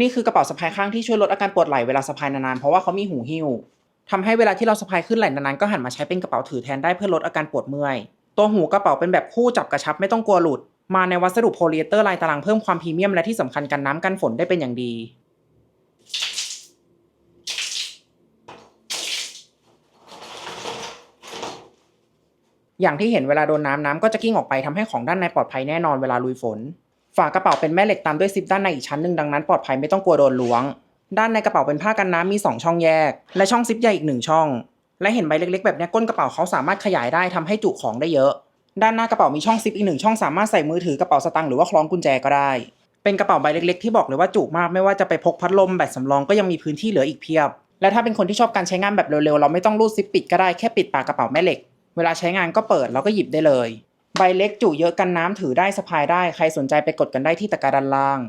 นี่คือกระเป๋าสะพายข้างที่ช่วยลดอาการปวดไหล่เวลาสะพายนานๆ เพราะว่าเขามีหูหิ้วทำให้เวลาที่เราสะพายขึ้นไหล่นานๆก็หันมาใช้เป็นกระเป๋าถือแทนได้เพื่อลดอาการปวดเมื่อย ตัวหูกระเป๋าเป็นแบบคู่จับกระชับไม่ต้องกลัวหลุด มาในวัสดุโพลีเอสเตอร์ลายตารางเพิ่มความพรีเมียมและที่สำคัญกันน้ำกันฝนได้เป็นอย่างดีอย่างที่เห็นเวลาโดนน้ำน้ำก็จะกิ้งออกไปทำให้ของด้านในปลอดภัยแน่นอนเวลาลุยฝน ฝากระเป๋าเป็นแม่เหล็กตามด้วยซิปด้านในอีกชั้นหนึ่งดังนั้นปลอดภัยไม่ต้องกลัวโดนล้วง ด้านในกระเป๋าเป็นผ้ากันน้ำมี 2 ช่องแยก และช่องซิปใหญ่อีกหนึ่งช่อง และเห็นใบเล็กๆ แบบนี้ก้นกระเป๋าเขาสามารถขยายได้ทำให้จุของได้เยอะ ด้านหน้ากระเป๋ามีช่องซิปอีกหนึ่งช่องสามารถใส่มือถือกระเป๋าสตางค์หรือว่าคล้องกุญแจก็ได้ เป็นกระเป๋าใบเล็กๆที่บอกเลยว่าจุมากไม่ว่าจะไปพกพัดลมแบตสำรองก็ยังมีพื้นที่เหลืออีกเพียบ และถ้าเป็นคนที่ชอบการใช้งานแบบเร็วๆเราไม่ต้องรูดซิปปิดก็ได้แค่ปิดปากกระเป๋าแม่เหล็ก เวลาใช้งานก็เปิดแล้วก็หยิบได้เลย ใบเล็กจุเยอะกันน้ำถือได้สะพายได้ ใครสนใจไปกดกันได้ที่ตะกร้าด้านล่าง